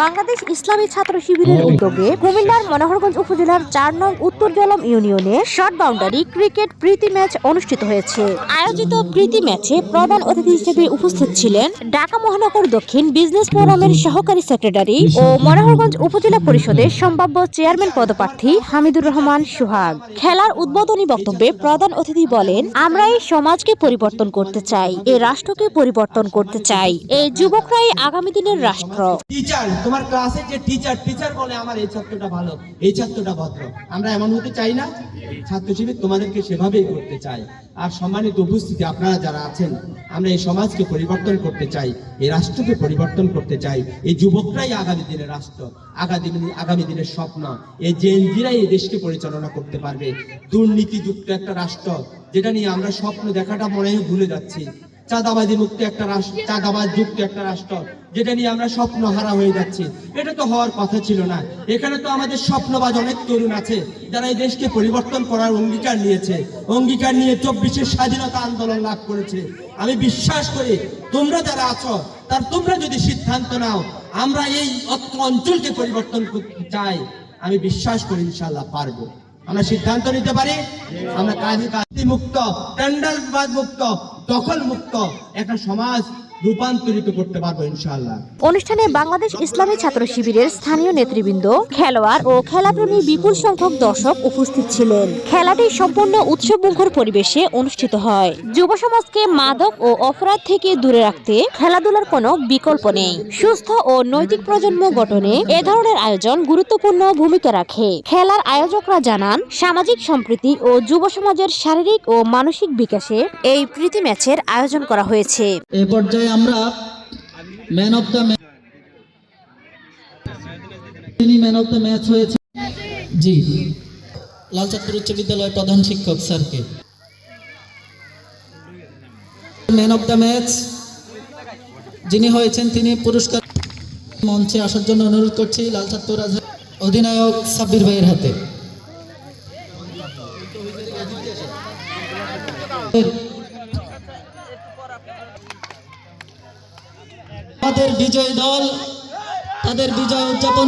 বাংলাদেশ ইসলামী ছাত্র শিবিরের উদ্যোগে কুমিল্লার মনোহরগঞ্জ উপজেলার চার নং উত্তর জলম ইউনিয়নে শর্ট বাউন্ডারি ক্রিকেট প্রীতি ম্যাচ অনুষ্ঠিত হয়েছে। আয়োজিত প্রীতি ম্যাচে প্রধান অতিথি হিসেবে উপস্থিত ছিলেন ঢাকা মহানগর দক্ষিণ বিজনেস ফোরামের সহকারী সেক্রেটারি ও মনোহরগঞ্জ উপজেলা পরিষদের সম্ভাব্য চেয়ারম্যান পদপ্রার্থী হামিদুর রহমান সোহাগ। খেলার উদ্বোধনী বক্তব্যে প্রধান অতিথি বলেন আমরা এই সমাজকে পরিবর্তন করতে চাই এই রাষ্ট্রকে পরিবর্তন করতে চাই। এই যুবকরাই আগামী দিনের রাষ্ট্র। টিচার তোমার যে টিচার টিচার বলে আমার এই ছাত্রটা ভালো, এই ছাত্রটা ভদ্র। আমরা এমন হতে চাই না ছাত্র শিবির তোমাদেরকে সেভাবেই করতে চাই আর সম্মানিত উপস্থিতি, আপনারা যারা আছেন, আমরা এই সমাজকে পরিবর্তন করতে চাই, এই রাষ্ট্রকে পরিবর্তন করতে চাই। এই যুবকরাই আগামী দিনের রাষ্ট্র, আগামী আগামী দিনের স্বপ্ন। এই জেনজিরাই এই দেশকে পরিচালনা করতে পারবে। দুর্নীতিযুক্ত একটা রাষ্ট্র, যেটা নিয়ে আমরা স্বপ্ন দেখাটা মনে ভুলে যাচ্ছি। চাঁদাবাজি মুক্ত একটা রাষ্ট্র, চাঁদাবাজ যুক্ত একটা রাষ্ট্র, যেটা নিয়ে আমরা স্বপ্ন হারা হয়ে যাচ্ছি। এটা তো হওয়ার কথা ছিল না। এখানে তো আমাদের স্বপ্নবাজ অনেক তরুণ আছে, যারা এই দেশকে পরিবর্তন করার অঙ্গীকার নিয়েছে। অঙ্গীকার নিয়ে চব্বিশের স্বাধীনতা আন্দোলন লাভ করেছে। আমি বিশ্বাস করি, তোমরা যারা আছো, তার তোমরা যদি সিদ্ধান্ত নাও, আমরা এই অঞ্চলকে পরিবর্তন করতে চাই। আমি বিশ্বাস করি ইনশাল্লাহ পারব। আমরা সিদ্ধান্ত নিতে পারি, আমরা কাজী কাজী মুক্ত টেন্ডারবাজ মুক্ত দখল মুক্ত একটা সমাজ রূপান্তরিত করতে পারব ইনশাআল্লাহ। অনুষ্ঠানে বাংলাদেশ ইসলামী ছাত্র শিবিরের স্থানীয় নেতৃবৃন্দ খেলোয়াড় ও খেলাপ্রেমী বিপুল সংখ্যক দর্শক উপস্থিত ছিলেন। খেলাটি সম্পূর্ণ উৎসবমুখর পরিবেশে অনুষ্ঠিত হয়। যুব সমাজকে মাদক ও অপরাধ থেকে দূরে রাখতে খেলাধুলার কোনো বিকল্প নেই। সুস্থ ও নৈতিক প্রজন্ম গঠনে এ ধরনের আয়োজন গুরুত্বপূর্ণ ভূমিকা রাখে। খেলার আয়োজকরা জানান সামাজিক সম্প্রীতি ও যুব সমাজের শারীরিক ও মানসিক বিকাশে এই প্রীতি ম্যাচের আয়োজন করা হয়েছে। এ পর্যায়ে আমরা ম্যান অফ দ্য যিনি ম্যান অফ দ্য ম্যাচ হয়েছে। জি। লালচাঁদপুর উচ্চ বিদ্যালয়ের প্রধান শিক্ষক স্যারকে। ম্যান অফ দ্য ম্যাচ যিনি হয়েছেন, তিনি পুরস্কার মঞ্চে আসার জন্য অনুরোধ করছি লালচাঁদপুর অধিনায়ক সাব্বির ভাইয়ের হাতে। তাদের বিজয় দল তাদের বিজয় উদযাপন